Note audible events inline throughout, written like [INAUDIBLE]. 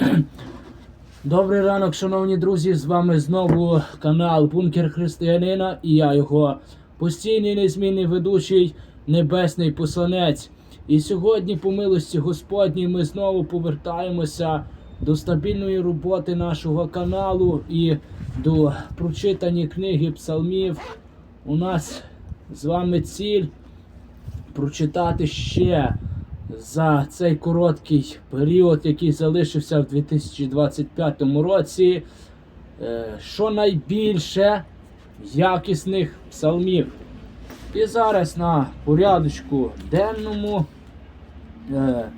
[CLEARS THROAT] Добрий ранок, шановні друзі. З вами знову канал Бункер Християнина і я його постійний незмінний ведучий Небесний Посланець. І сьогодні, по милості Господній, ми знову повертаємося до стабільної роботи нашого каналу і до прочитання книги псалмів. У нас з вами ціль прочитати ще за цей короткий період, який залишився в 2025 році, е, щонайбільше якісних псалмів. І зараз на порядочку денному, е,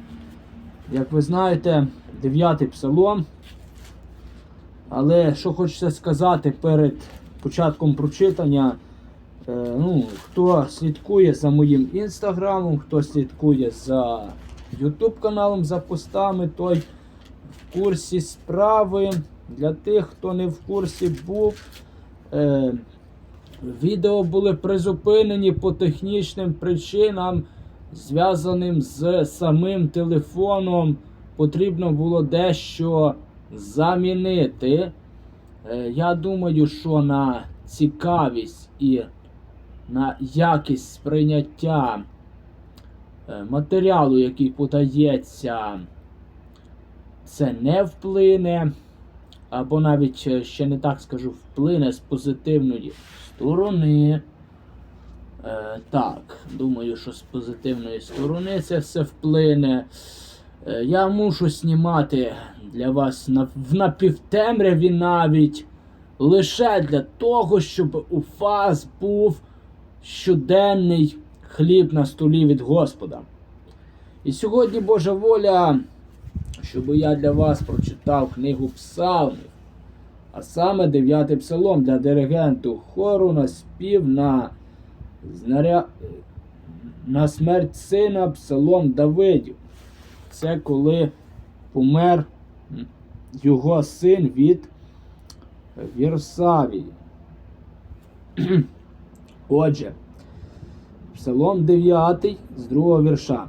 як ви знаєте, дев'ятий псалом. Але що хочеться сказати перед початком прочитання, ну, хто слідкує за моїм інстаграмом, хто слідкує за Ютуб каналом, за постами, той в курсі справи. Для тих, хто не в курсі був, е, відео були призупинені по технічним причинам, зв'язаним з самим телефоном. Потрібно було дещо замінити. Е, я думаю, що на цікавість і на якість сприйняття е, матеріалу, який подається, це не вплине, або навіть е, ще не так скажу, вплине з позитивної сторони. Е, так, думаю, що з позитивної сторони це все вплине. Е, я мушу знімати для вас на, в напівтемряві навіть лише для того, щоб у вас був щоденний хліб на столі від Господа. І сьогодні Божа воля, щоб я для вас прочитав книгу Псалмів, а саме 9 псалом для диригенту хору на спів на, на смерть сина псалом Давидів. Це коли помер його син від Вірсавії. [CLEARS THROAT] Отже, Псалом 9 з другого вірша.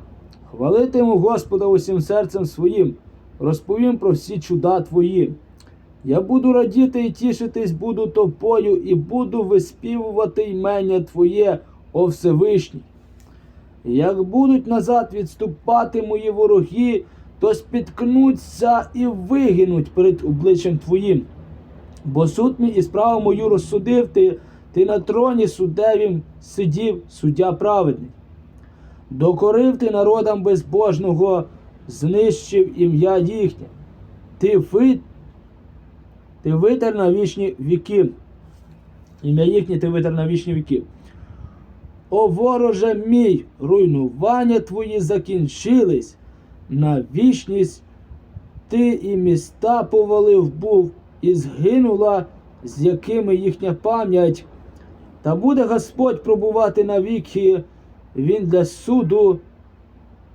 Хвалитиму Господа усім серцем своїм, розповім про всі чуда твої. Я буду радіти і тішитись, буду тобою, і буду виспівувати ймення Твоє, о Всевишній. Як будуть назад відступати мої вороги, то спіткнуться і вигинуть перед обличчям Твоїм. Бо суд мій і справу мою розсудив ти, ти на троні суддевім сидів, суддя праведний. Докорив ти народам безбожного, знищив ім'я їхнє. Ти ви, ти витер на вічні віки. Ім'я їхнє ти витер на вічні віки. О вороже мій, руйнування твої закінчились, на вічність ти і міста повалив був, і згинула, з якими їхня пам'ять. Та буде Господь пробувати навіки, Він для суду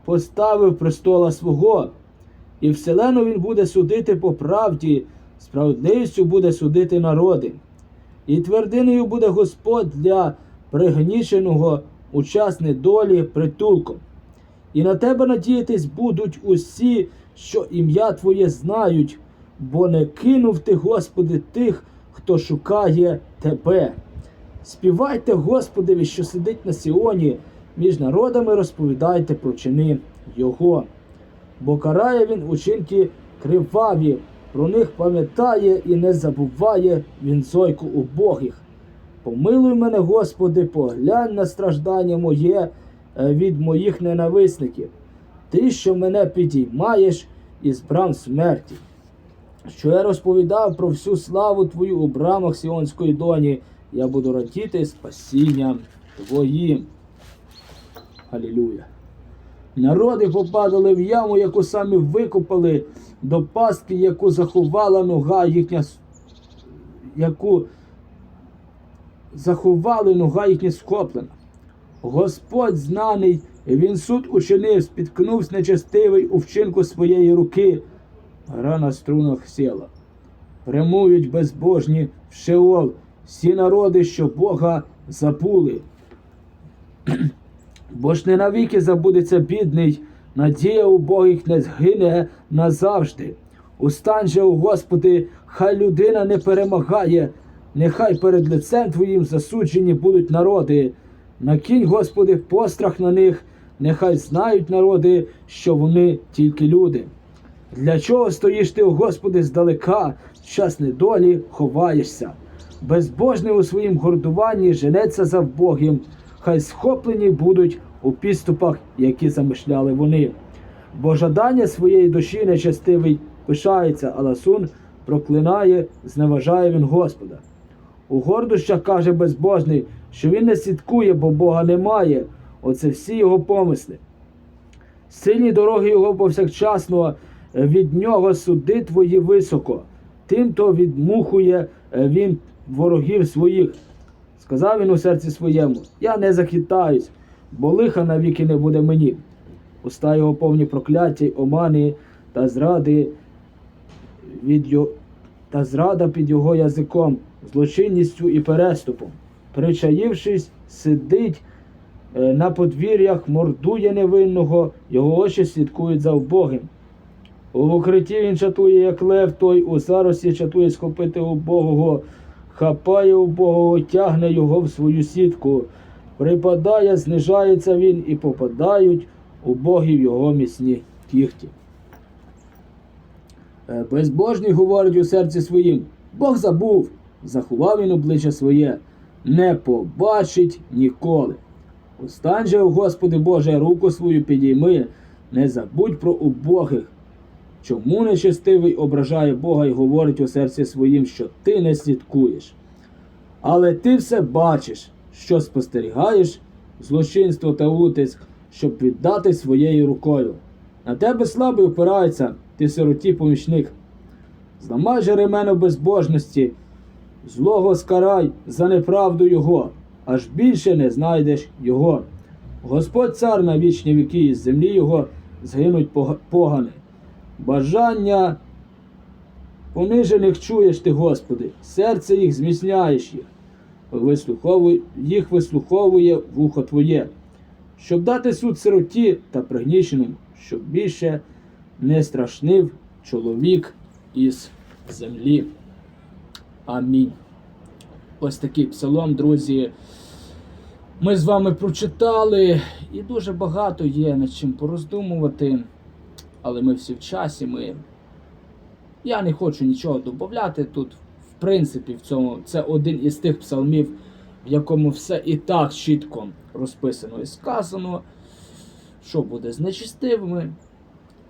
поставив престола свого, і вселену Він буде судити по правді, справедливістю буде судити народи. І твердиною буде Господь для пригніченого учасни долі притулком. І на тебе надіятись будуть усі, що ім'я Твоє знають, бо не кинув ти, Господи, тих, хто шукає Тебе. Співайте Господеві, що сидить на Сіоні, між народами розповідайте про чини Його. Бо карає він учинки криваві, про них пам'ятає і не забуває він зойку убогих. Помилуй мене, Господи, поглянь на страждання моє е, від моїх ненависників. Ти, що мене підіймаєш із брам смерті, що я розповідав про всю славу Твою у брамах Сіонської доні, я буду радіти спасінням Твоїм. Алілюя. Народи попадали в яму, яку самі викопали, до пастки, яку заховала нога їхня, яку заховали нога їхня схоплена. Господь знаний, він суд учинив, спіткнувся нечестивий у вчинку своєї руки. Гра на струнах сіла. Прямують безбожні в Шеол, всі народи, що Бога забули. [CLEARS THROAT] Бо ж не навіки забудеться бідний, надія убогих не згине назавжди. Устань же, о Господи, хай людина не перемагає, нехай перед лицем Твоїм засуджені будуть народи. Накинь, Господи, пострах на них, нехай знають народи, що вони тільки люди. Для чого стоїш ти, Господи, здалека, в час недолі ховаєшся? Безбожний у своїм гордуванні женеться за вбогим, хай схоплені будуть у підступах, які замишляли вони. Бо жадання своєї душі нечестивий пишається, а ласун проклинає, зневажає він Господа. У гордощах каже безбожний, що він не слідкує, бо Бога немає. Оце всі його помисли. Сильні дороги його повсякчасно, е, від нього суди твої високо. Тим то відмухує е, він ворогів своїх. Сказав він у серці своєму: Я не захитаюсь, бо лиха навіки не буде мені. Уста його повні прокляття, омани та зради від його, та зрада під його язиком, злочинністю і переступом. Причаївшись, сидить е, на подвір'ях, мордує невинного, його очі слідкують за вбогим. У укритті він чатує, як лев, той у заросі чатує схопити убогого, хапає убогого, тягне його в свою сітку. Припадає, знижається він і попадають убогі в його міцні кіхті. Е, Безбожний говорить у серці своїм: Бог забув, заховав він обличчя своє, не побачить ніколи. Устань же, Господи Боже, руку свою підійми, не забудь про убогих. Чому нечестивий ображає Бога і говорить у серці своїм, що ти не слідкуєш? Але ти все бачиш, що спостерігаєш злочинство та утиск, щоб віддати своєю рукою. На тебе слабий опирається, ти сироті помічник. Зламай же ремено безбожності, злого скарай за неправду його, аж більше не знайдеш його. Господь цар на вічні віки, із землі його згинуть погани. Бажання понижених чуєш ти, Господи, серце їх зміцняєш їх, вислуховуй, їх вислуховує вухо Твоє, щоб дати суд сироті та пригніченому, щоб більше не страшнив чоловік із землі. Амінь. Ось такий псалом, друзі. Ми з вами прочитали, і дуже багато є над чим пороздумувати. Але ми всі в часі. Ми... Я не хочу нічого додати тут. В принципі, в цьому це один із тих псалмів, в якому все і так чітко розписано і сказано, що буде з нечистивими,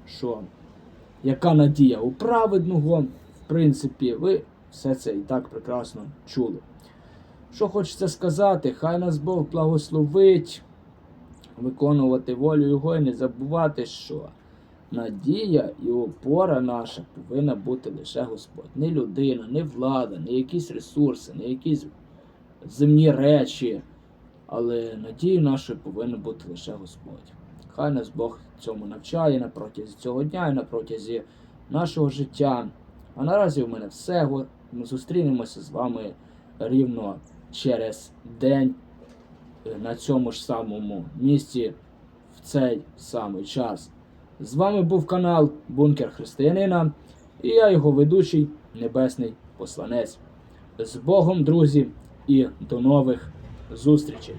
що яка надія у праведного. В принципі, ви все це і так прекрасно чули. Що хочеться сказати, хай нас Бог благословить виконувати волю Його і не забувати, що надія і опора наша повинна бути лише Господь. Не людина, не влада, не якісь ресурси, не якісь земні речі. Але надією нашою повинна бути лише Господь. Хай нас Бог цьому навчає на протязі цього дня і на протязі нашого життя. А наразі у мене все. Ми зустрінемося з вами рівно через день е, на цьому ж самому місці в цей самий час. З вами був канал Бункер Християнина і я його ведучий Небесний Посланець. З Богом, друзі, і до нових зустрічей!